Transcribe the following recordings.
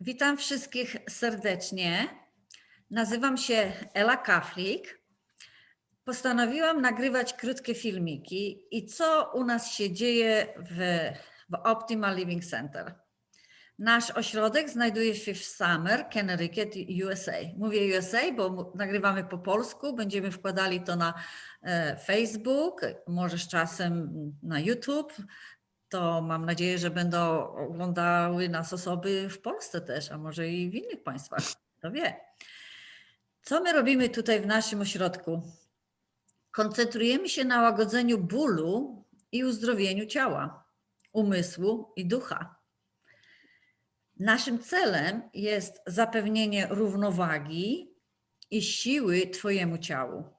Witam wszystkich serdecznie. Nazywam się Ela Kaflik. Postanowiłam nagrywać krótkie filmiki i co u nas się dzieje w, w Optimal Living Center. Nasz ośrodek znajduje się w Summer, Connecticut, USA. Mówię USA, bo nagrywamy po polsku, będziemy wkładali to na e, Facebook, może z czasem na YouTube. To mam nadzieję, że będą oglądały nas osoby w Polsce też, a może i w innych państwach. Kto wie. Co my robimy tutaj w naszym ośrodku? Koncentrujemy się na łagodzeniu bólu i uzdrowieniu ciała, umysłu i ducha. Naszym celem jest zapewnienie równowagi i siły Twojemu ciału.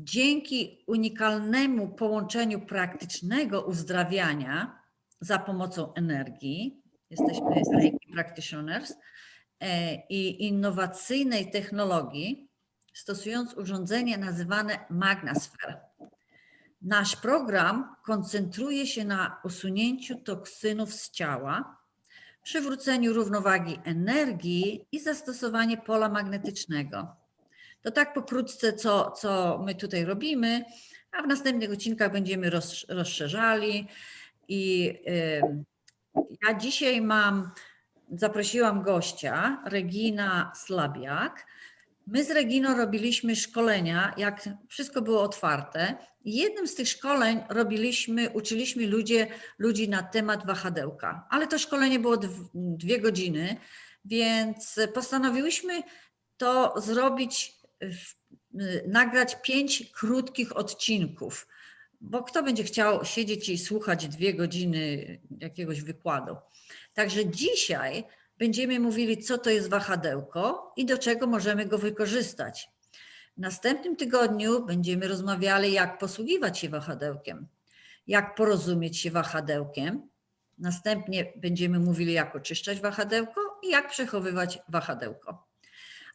Dzięki unikalnemu połączeniu praktycznego uzdrawiania za pomocą energii, jesteśmy Reiki Practitioners, e, i innowacyjnej technologii, stosując urządzenie nazywane Magnasphere. Nasz program koncentruje się na usunięciu toksynów z ciała, przywróceniu równowagi energii i zastosowanie pola magnetycznego. To tak pokrótce, co, co my tutaj robimy, a w następnych odcinkach będziemy roz, rozszerzali. I ja dzisiaj mam, zaprosiłam gościa, Regina Slabiak. My z Reginą robiliśmy szkolenia, jak wszystko było otwarte. Jednym z tych szkoleń robiliśmy, uczyliśmy ludzie, ludzi na temat wahadełka, ale to szkolenie było dw- dwie godziny, więc postanowiłyśmy to zrobić, nagrać pięć krótkich odcinków, bo kto będzie chciał siedzieć i słuchać dwie godziny jakiegoś wykładu. Także dzisiaj będziemy mówili, co to jest wahadełko i do czego możemy go wykorzystać. W następnym tygodniu będziemy rozmawiali, jak posługiwać się wahadełkiem, jak porozumieć się wahadełkiem. Następnie będziemy mówili, jak oczyszczać wahadełko i jak przechowywać wahadełko.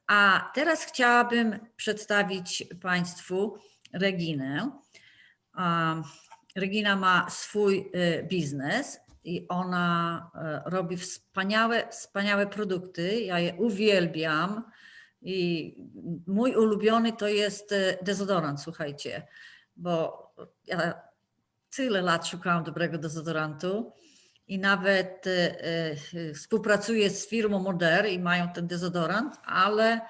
A teraz chciałabym przedstawić Państwu Reginę. Regina ma swój y, biznes i ona e, robi wspaniałe, wspaniałe produkty. Ja je uwielbiam. I mój ulubiony to jest e, dezodorant, słuchajcie, bo ja tyle lat szukałam dobrego dezodorantu i nawet e, e, współpracuję z firmą Moder i mają ten dezodorant, ale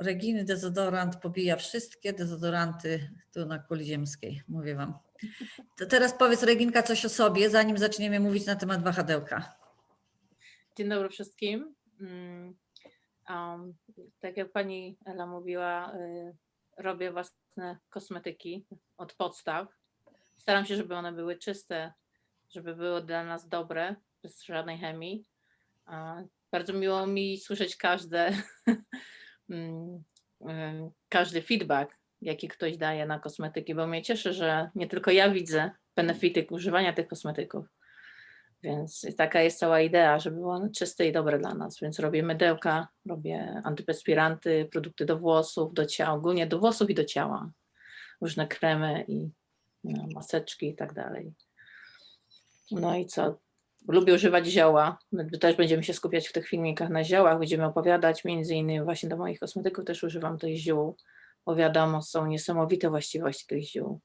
Reginy dezodorant pobija wszystkie dezodoranty tu na kuli ziemskiej, mówię wam. To teraz powiedz Reginka coś o sobie, zanim zaczniemy mówić na temat wahadełka. Dzień dobry wszystkim. Mm, Um, tak jak pani Ela mówiła, y, robię własne kosmetyki od podstaw. Staram się, żeby one były czyste, żeby były dla nas dobre, bez żadnej chemii. Bardzo miło mi słyszeć każde, mm, każdy feedback, jaki ktoś daje na kosmetyki, bo mnie cieszy, że nie tylko ja widzę benefity używania tych kosmetyków. Więc taka jest cała idea, żeby było one czyste i dobre dla nas. Więc robię mydełka, robię antyperspiranty, produkty do włosów, do ciała, ogólnie do włosów i do ciała. Różne kremy i no, maseczki i tak dalej. No i co? Lubię używać zioła. My też będziemy się skupiać w tych filmikach na ziołach. Będziemy opowiadać między innymi właśnie do moich kosmetyków też używam tych ziół, bo wiadomo, są niesamowite właściwości tych ziół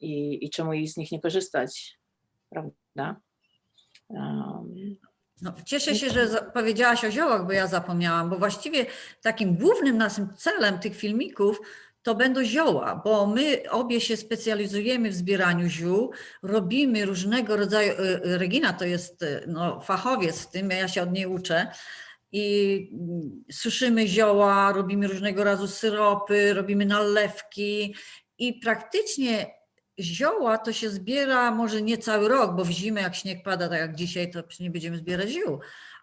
i, i czemu i z nich nie korzystać, prawda? Um, No, cieszę się, że powiedziałaś o ziołach, bo ja zapomniałam, bo właściwie takim głównym naszym celem tych filmików to będą zioła, bo my obie się specjalizujemy w zbieraniu ziół, robimy różnego rodzaju, y, y, Regina to jest y, no, fachowiec w tym, ja się od niej uczę, i mm, suszymy zioła, robimy różnego rodzaju syropy, robimy nalewki. I praktycznie zioła to się zbiera może nie cały rok, bo w zimę jak śnieg pada, tak jak dzisiaj, to nie będziemy zbierać ziół.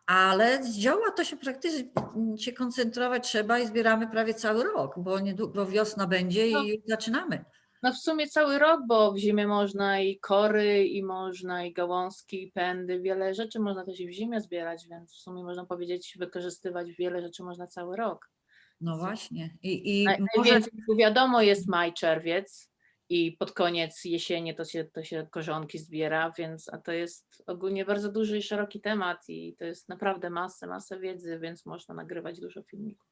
Ale zioła to się praktycznie się koncentrować trzeba i zbieramy prawie cały rok, bo niedługo wiosna będzie No. i już zaczynamy. No w sumie cały rok, bo w zimie można i kory, i można i gałązki, i pędy, wiele rzeczy można też i w zimie zbierać, więc w sumie można powiedzieć, wykorzystywać wiele rzeczy można cały rok. No właśnie. I, i Naj- może wiadomo jest maj, czerwiec, i pod koniec jesieni to się, to się korzonki zbiera, więc a to jest ogólnie bardzo duży i szeroki temat i to jest naprawdę masę, masę wiedzy, więc można nagrywać dużo filmików.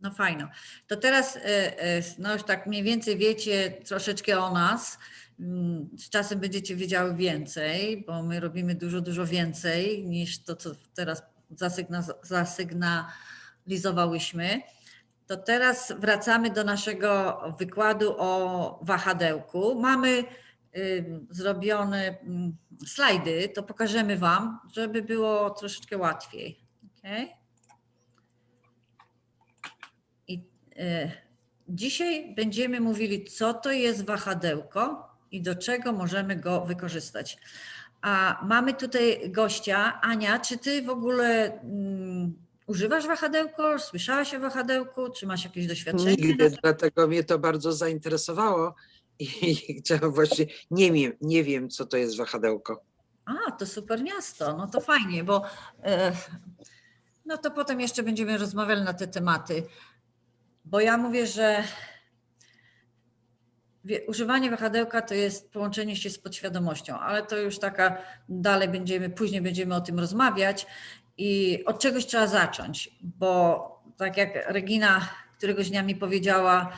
No fajno. To teraz, e, e, no już tak mniej więcej wiecie troszeczkę o nas. Mm, Z czasem będziecie wiedziały więcej, bo my robimy dużo, dużo więcej niż to, co teraz zasygna- zasygnalizowałyśmy. To teraz wracamy do naszego wykładu o wahadełku. Mamy ym, zrobione ym, slajdy, to pokażemy Wam, żeby było troszeczkę łatwiej. Okay? I e, dzisiaj będziemy mówili, co to jest wahadełko i do czego możemy go wykorzystać. A mamy tutaj gościa. Ania, czy ty w ogóle mm, używasz wahadełko? Słyszałaś o wahadełku? Czy masz jakieś doświadczenie? Nigdy, dlatego mnie to bardzo zainteresowało i chciałam właśnie, nie wiem, nie wiem, co to jest wahadełko. A, to super miasto. No to fajnie, bo e, no to potem jeszcze będziemy rozmawiali na te tematy. Bo ja mówię, że używanie wahadełka to jest połączenie się z podświadomością, ale to już taka dalej będziemy, później będziemy o tym rozmawiać i od czegoś trzeba zacząć, bo tak jak Regina któregoś dnia mi powiedziała,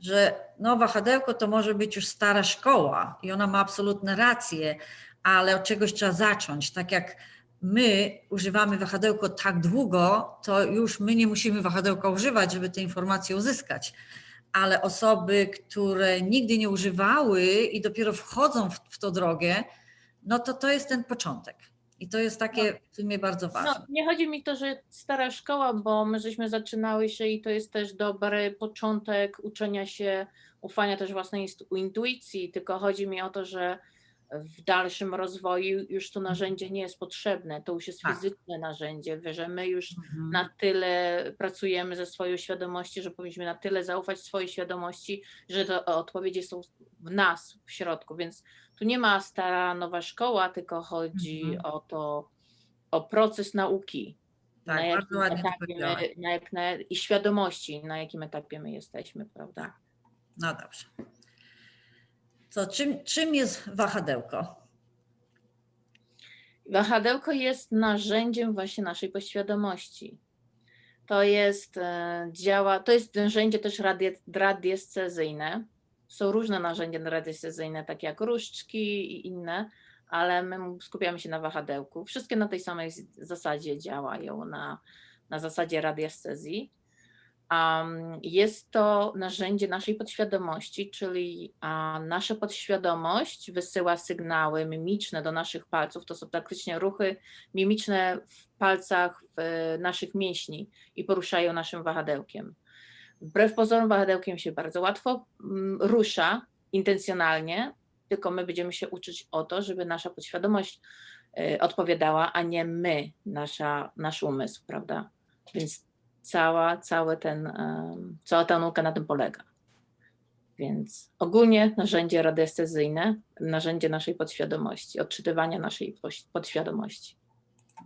że no wahadełko to może być już stara szkoła i ona ma absolutne rację, ale od czegoś trzeba zacząć. Tak jak my używamy wahadełko tak długo, to już my nie musimy wahadełka używać, żeby te informacje uzyskać. Ale osoby, które nigdy nie używały i dopiero wchodzą w, w tą drogę, no to to jest ten początek. I to jest takie w sumie bardzo ważne. No, nie chodzi mi to, że stara szkoła, bo my żeśmy zaczynały się i to jest też dobry początek uczenia się, ufania też własnej intuicji, tylko chodzi mi o to, że w dalszym rozwoju już to narzędzie nie jest potrzebne, to już jest Tak. fizyczne narzędzie, że my już Mhm. na tyle pracujemy ze swoją świadomością, że powinniśmy na tyle zaufać swojej świadomości, że te odpowiedzi są w nas, w środku, więc tu nie ma stara, nowa szkoła, tylko chodzi Mhm. o to, o proces nauki. Tak, na bardzo jakim etapie my, na jak, na, i świadomości, na jakim etapie my jesteśmy, prawda? No dobrze. To czym, czym jest wahadełko? Wahadełko jest narzędziem właśnie naszej podświadomości. To jest e, działa, to jest narzędzie też radie, radiescezyjne. Są różne narzędzia radiescezyjne, takie jak różdżki i inne, ale my skupiamy się na wahadełku. Wszystkie na tej samej zasadzie działają, na, na zasadzie radiescezji. Um, jest to narzędzie naszej podświadomości, czyli a, nasza podświadomość wysyła sygnały mimiczne do naszych palców. To są praktycznie ruchy mimiczne w palcach w, naszych mięśni i poruszają naszym wahadełkiem. Wbrew pozorom, wahadełkiem się bardzo łatwo mm, rusza intencjonalnie, tylko my będziemy się uczyć o to, żeby nasza podświadomość e, odpowiadała, a nie my, nasza, nasz umysł, prawda? Więc cała, cały ten, cała ta nauka na tym polega. Więc ogólnie narzędzie radiestezyjne, narzędzie naszej podświadomości, odczytywania naszej podświadomości.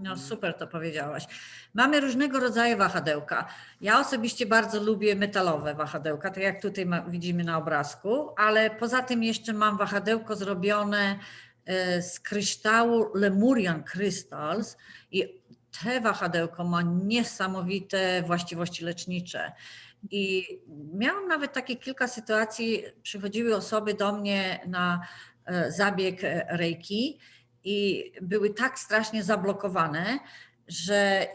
No super to powiedziałaś. Mamy różnego rodzaju wahadełka. Ja osobiście bardzo lubię metalowe wahadełka, tak jak tutaj ma, widzimy na obrazku, ale poza tym jeszcze mam wahadełko zrobione e, z kryształu Lemurian Crystals i te wahadełko ma niesamowite właściwości lecznicze. I miałam nawet takie kilka sytuacji, przychodziły osoby do mnie na e, zabieg e, Reiki i były tak strasznie zablokowane, że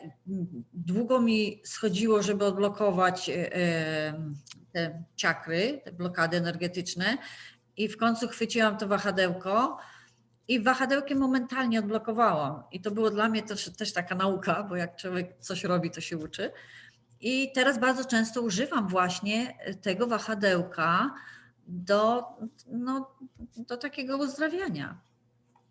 długo mi schodziło, żeby odblokować e, te czakry, te blokady energetyczne i w końcu chwyciłam to wahadełko i wahadełkiem momentalnie odblokowałam. I to było dla mnie też, też taka nauka, bo jak człowiek coś robi, to się uczy. I teraz bardzo często używam właśnie tego wahadełka do, no, do takiego uzdrawiania.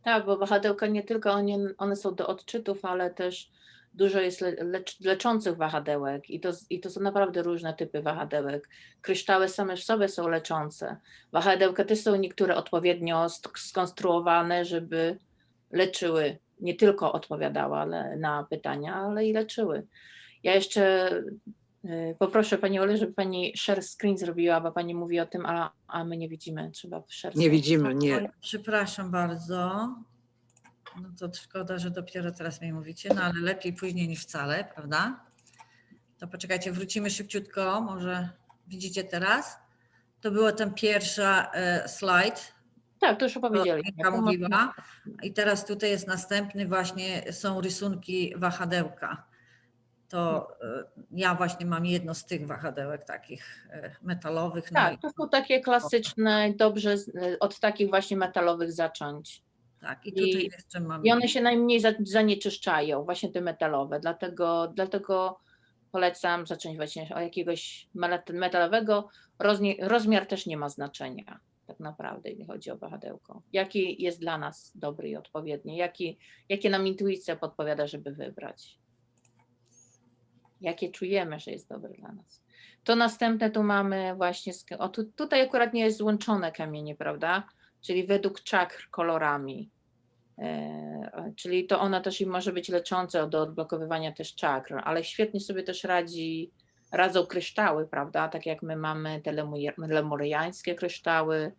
Tak, bo wahadełka nie tylko one, one są do odczytów, ale też dużo jest le, lecz, leczących wahadełek i to, i to są naprawdę różne typy wahadełek. Kryształy same w sobie są leczące. Wahadełka też są niektóre odpowiednio sk- skonstruowane, żeby leczyły, nie tylko odpowiadały na pytania, ale i leczyły. Ja jeszcze Poproszę Pani Ole, żeby Pani share screen zrobiła, bo Pani mówi o tym, a, a my nie widzimy. Trzeba share Nie screen. widzimy, nie. Przepraszam bardzo. No to szkoda, że dopiero teraz mi mówicie, no ale lepiej później niż wcale, prawda? To poczekajcie, wrócimy szybciutko, może widzicie teraz? To była ten pierwsza e, slajd, Tak, to już opowiedzieli. Mówiła. I teraz tutaj jest następny właśnie, są rysunki wahadełka. To e, ja właśnie mam jedno z tych wahadełek takich e, metalowych. no Tak, i- to są takie klasyczne, dobrze z- y, od takich właśnie metalowych zacząć. tak. I tutaj i- jeszcze mam. I one się najmniej za- zanieczyszczają, właśnie te metalowe. Dlatego, dlatego polecam zacząć właśnie od jakiegoś metalowego. Rozmi- rozmiar też nie ma znaczenia, tak naprawdę, jeśli chodzi o wahadełko. Jaki jest dla nas dobry i odpowiedni? Jaki, jakie nam intuicja podpowiada, żeby wybrać? Jakie czujemy, że jest dobre dla nas? To następne tu mamy właśnie, o tu, tutaj akurat nie jest złączone kamienie, prawda? Czyli według czakr kolorami. E, Czyli to ona też i może być leczące do odblokowywania też czakr, ale świetnie sobie też radzi, radzą kryształy, prawda? Tak jak my mamy te lemuriańskie kryształy,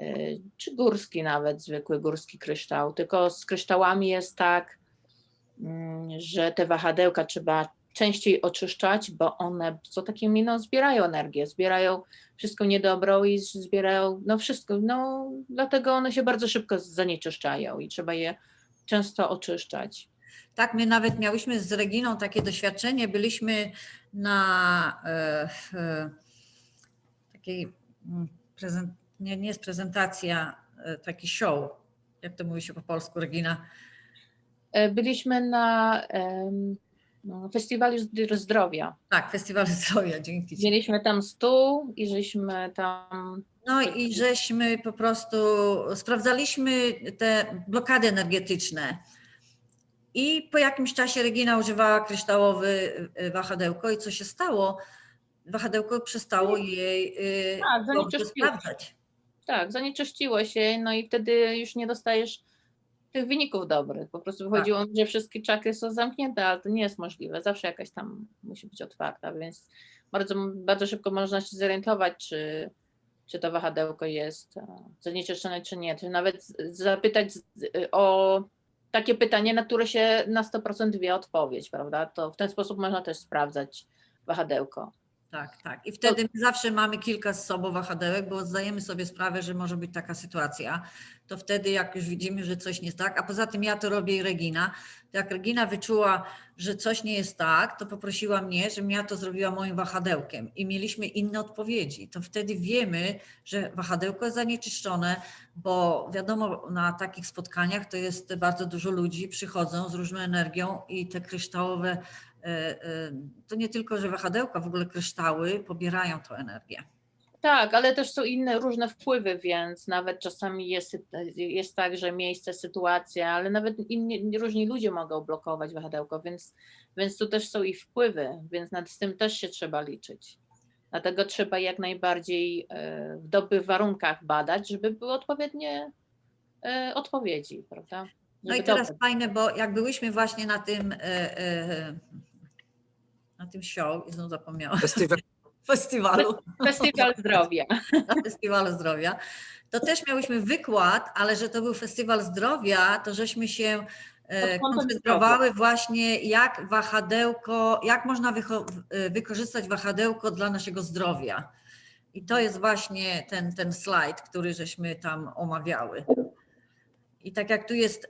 e, czy górski nawet, zwykły górski kryształ. Tylko z kryształami jest tak, mm, że te wahadełka trzeba częściej oczyszczać, bo one co takimi no, zbierają energię, zbierają wszystko niedobrą i zbierają no wszystko, no dlatego one się bardzo szybko zanieczyszczają i trzeba je często oczyszczać. Tak, my nawet miałyśmy z Reginą takie doświadczenie. Byliśmy na e, e, takiej mm, prezent, nie, nie jest prezentacja, e, taki show. Jak to mówi się po polsku, Regina? E, Byliśmy na no, festiwalu Zdr- zdrowia. Tak, Festiwal Zdrowia, dzięki. Ci. Mieliśmy tam stół i żeśmy tam No i żeśmy po prostu sprawdzaliśmy te blokady energetyczne. I po jakimś czasie Regina używała kryształowy y, wahadełko i co się stało? Wahadełko przestało jej y, Tak, zanieczyszczyło. sprawdzać. tak, zanieczyściło się, no i wtedy już nie dostajesz tych wyników dobrych. Po prostu wychodziło mi, że wszystkie czakry są zamknięte, ale to nie jest możliwe. Zawsze jakaś tam musi być otwarta, więc bardzo, bardzo szybko można się zorientować, czy, czy to wahadełko jest e, zanieczyszczone, czy nie. Czy nawet zapytać z- o takie pytanie, na które się na 100% wie odpowiedź, prawda? To w ten sposób można też sprawdzać wahadełko. Tak, tak. I wtedy my zawsze mamy kilka z sobą wahadełek, bo zdajemy sobie sprawę, że może być taka sytuacja. To wtedy, jak już widzimy, że coś nie jest tak, a poza tym ja to robię i Regina, jak Regina wyczuła, że coś nie jest tak, to poprosiła mnie, żebym ja to zrobiła moim wahadełkiem i mieliśmy inne odpowiedzi. To wtedy wiemy, że wahadełko jest zanieczyszczone, bo wiadomo, na takich spotkaniach to jest bardzo dużo ludzi, przychodzą z różną energią i te kryształowe e, e, to nie tylko, że wahadełka, w ogóle kryształy pobierają tą energię. Tak, ale też są inne różne wpływy, więc nawet czasami jest, jest tak, że miejsce, sytuacja, ale nawet inni różni ludzie mogą blokować wahadełko, więc, więc tu też są i wpływy, więc nad z tym też się trzeba liczyć. Dlatego trzeba jak najbardziej e, w dobrych warunkach badać, żeby były odpowiednie e, odpowiedzi, prawda? No i Żeby teraz dobre- fajne, bo jak byłyśmy właśnie na tym, e, na tym show, i znowu zapomniałam, Festiwal festiwalu, Festiwal zdrowia. na festiwalu zdrowia, to też miałyśmy wykład, ale że to był festiwal zdrowia, to żeśmy się e, koncentrowały właśnie jak wahadełko, jak można e, wykorzystać wahadełko dla naszego zdrowia. I to jest właśnie ten, ten slajd, który żeśmy tam omawiały. I tak jak tu jest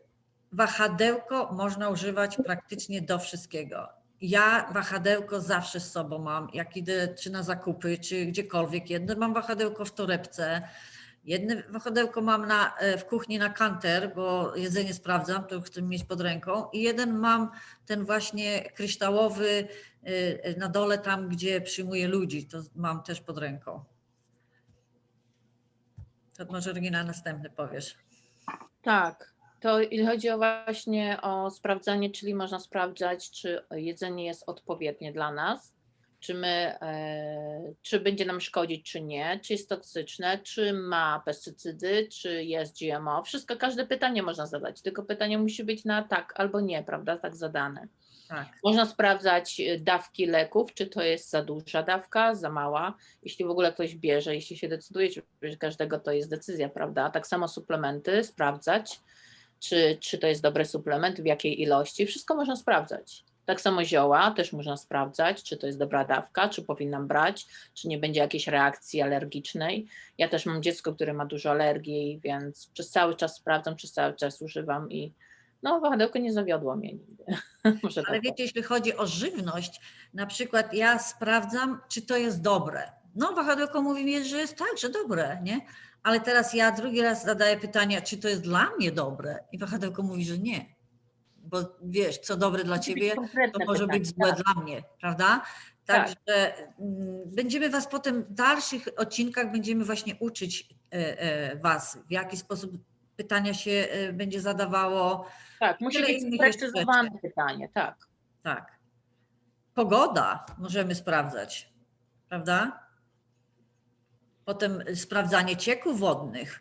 wahadełko, można używać praktycznie do wszystkiego. Ja wahadełko zawsze z sobą mam, jak idę czy na zakupy, czy gdziekolwiek. Jedno mam wahadełko w torebce, jedno wahadełko mam na, e, w kuchni na kanter, bo jedzenie sprawdzam, to chcę mieć pod ręką. I jeden mam ten właśnie kryształowy e, na dole, tam gdzie przyjmuję ludzi, to mam też pod ręką. To może Regina następny powiesz. Tak, to chodzi o właśnie o sprawdzanie, czyli można sprawdzać, czy jedzenie jest odpowiednie dla nas. czy my, e, czy będzie nam szkodzić, czy nie, czy jest toksyczne, czy ma pestycydy, czy jest GMO. Wszystko, każde pytanie można zadać, tylko pytanie musi być na tak albo nie, prawda, tak zadane. Tak. Można sprawdzać e, dawki leków, czy to jest za duża dawka, za mała. Jeśli w ogóle ktoś bierze, jeśli się decyduje, każdego, to jest decyzja, prawda? Tak samo suplementy, sprawdzać, czy, czy to jest dobry suplement, w jakiej ilości. Wszystko można sprawdzać. Tak samo zioła też można sprawdzać, czy to jest dobra dawka, czy powinnam brać, czy nie będzie jakiejś reakcji alergicznej. Ja też mam dziecko, które ma dużo alergii, więc przez cały czas sprawdzam, przez cały czas używam i no, wahadełko nie zawiodło mnie nigdy. Może Ale tak wiecie, jeśli chodzi o żywność, na przykład ja sprawdzam, czy to jest dobre. No, wahadełko mówi mi, że jest tak, że dobre, nie? Ale teraz ja drugi raz zadaję pytanie, czy to jest dla mnie dobre? I wahadełko mówi, że nie. Bo wiesz, co dobre dla ciebie, to może pytanie, być złe tak. dla mnie, prawda? Tak. Także mm, będziemy Was potem w dalszych odcinkach będziemy właśnie uczyć e, e, Was, w jaki sposób pytania się e, będzie zadawało. Tak, musi być sprecyzowane pytanie, tak. Tak. Pogoda możemy sprawdzać, prawda? Potem sprawdzanie cieków wodnych.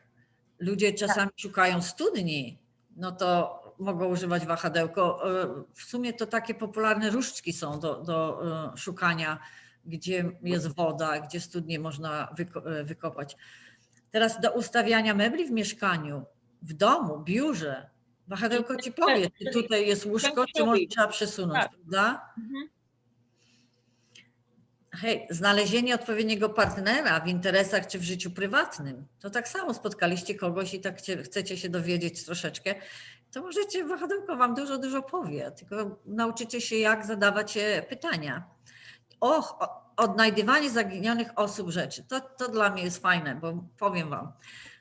Ludzie czasami szukają studni, no to mogą używać wahadełko. E, W sumie to takie popularne różdżki są do, do e, szukania, gdzie jest woda, gdzie studnie można e, wykopać. Teraz do ustawiania mebli w mieszkaniu, w domu, biurze. Wahadełko ci powie, czy tutaj jest łóżko, czy może trzeba przesunąć, Tak. prawda? Mhm. Hej, znalezienie odpowiedniego partnera w interesach czy w życiu prywatnym. To tak samo spotkaliście kogoś i tak chcecie się dowiedzieć troszeczkę, to możecie, wahadełko wam dużo, dużo powie, tylko nauczycie się jak zadawać e, pytania. Och, odnajdywanie zaginionych osób rzeczy. To, to dla mnie jest fajne, bo powiem wam.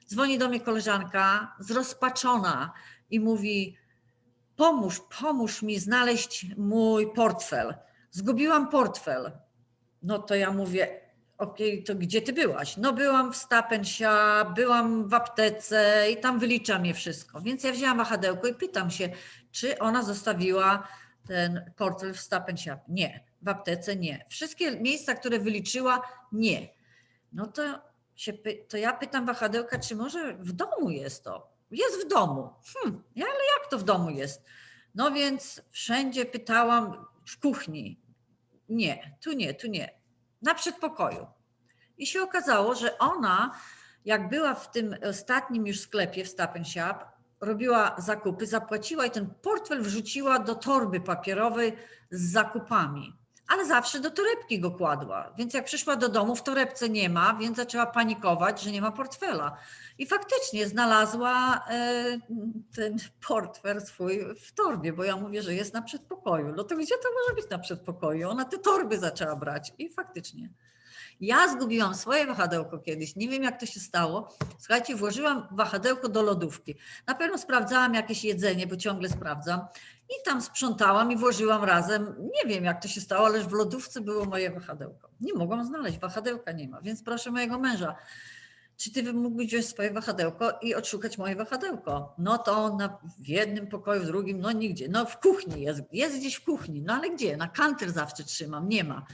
Dzwoni do mnie koleżanka zrozpaczona i mówi: Pomóż, pomóż mi znaleźć mój portfel. Zgubiłam portfel. No to ja mówię, okej, to gdzie ty byłaś? No byłam w Shop, byłam w aptece i tam wylicza mnie wszystko. Więc ja wzięłam wahadełko i pytam się, czy ona zostawiła ten portfel w Shop. Nie. W aptece nie. Wszystkie miejsca, które wyliczyła, nie. No to, się, to ja pytam wahadełka, czy może w domu jest to? Jest w domu. Hm, ale jak to w domu jest? No więc wszędzie pytałam w kuchni, nie, tu nie, tu nie. Na przedpokoju. I się okazało, że ona, jak była w tym ostatnim już sklepie w and Shop, robiła zakupy, zapłaciła i ten portfel wrzuciła do torby papierowej z zakupami. Ale zawsze do torebki go kładła. Więc jak przyszła do domu, w torebce nie ma, więc zaczęła panikować, że nie ma portfela. I faktycznie znalazła e, ten portfel swój w torbie, bo ja mówię, że jest na przedpokoju. No to gdzie to może być na przedpokoju? Ona te torby zaczęła brać i faktycznie. Ja zgubiłam swoje wahadełko kiedyś, nie wiem jak to się stało. Słuchajcie, włożyłam wahadełko do lodówki. Na pewno sprawdzałam jakieś jedzenie, bo ciągle sprawdzam. I tam sprzątałam i włożyłam razem. Nie wiem jak to się stało, ale w lodówce było moje wahadełko. Nie mogłam znaleźć, wahadełka nie ma, więc proszę mojego męża czy ty mógłbyś wziąć swoje wahadełko i odszukać moje wahadełko? No to na, w jednym pokoju, w drugim, no nigdzie. No w kuchni jest, jest gdzieś w kuchni, no ale gdzie? Na kanter zawsze trzymam, nie ma.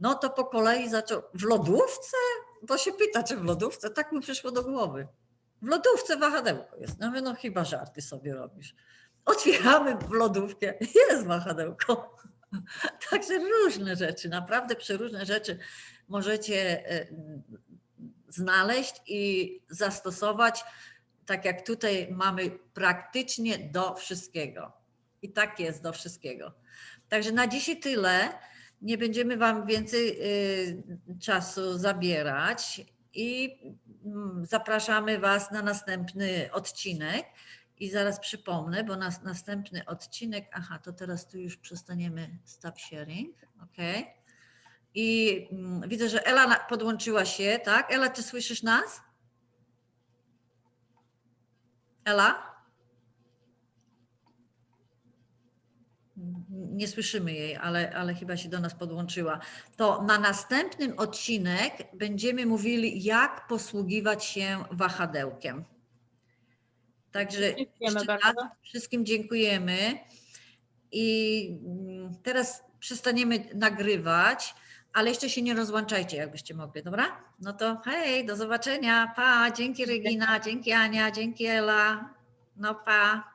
No to po kolei zaczął, w lodówce? To się pyta, czy w lodówce? Tak mi przyszło do głowy. W lodówce wahadełko jest. No, no chyba żarty sobie robisz. Otwieramy w lodówkę, jest wahadełko. Także różne rzeczy, naprawdę przeróżne rzeczy możecie e, znaleźć i zastosować, tak jak tutaj mamy praktycznie do wszystkiego. I tak jest do wszystkiego. Także na dzisiaj tyle. Nie będziemy Wam więcej y, czasu zabierać i mm, zapraszamy Was na następny odcinek. I zaraz przypomnę, bo nas, następny odcinek, aha, to teraz tu już przestaniemy stop sharing, ok. I mm, widzę, że Ela podłączyła się, tak? Ela, czy słyszysz nas? Ela? Nie słyszymy jej, ale, ale chyba się do nas podłączyła. To na następnym odcinek będziemy mówili, jak posługiwać się wahadełkiem. Także jeszcze raz wszystkim dziękujemy. I mm, teraz przestaniemy nagrywać, ale jeszcze się nie rozłączajcie, jakbyście mogli, dobra? No to hej, do zobaczenia, pa, dzięki Regina, dzięki Ania, dzięki Ela, no pa.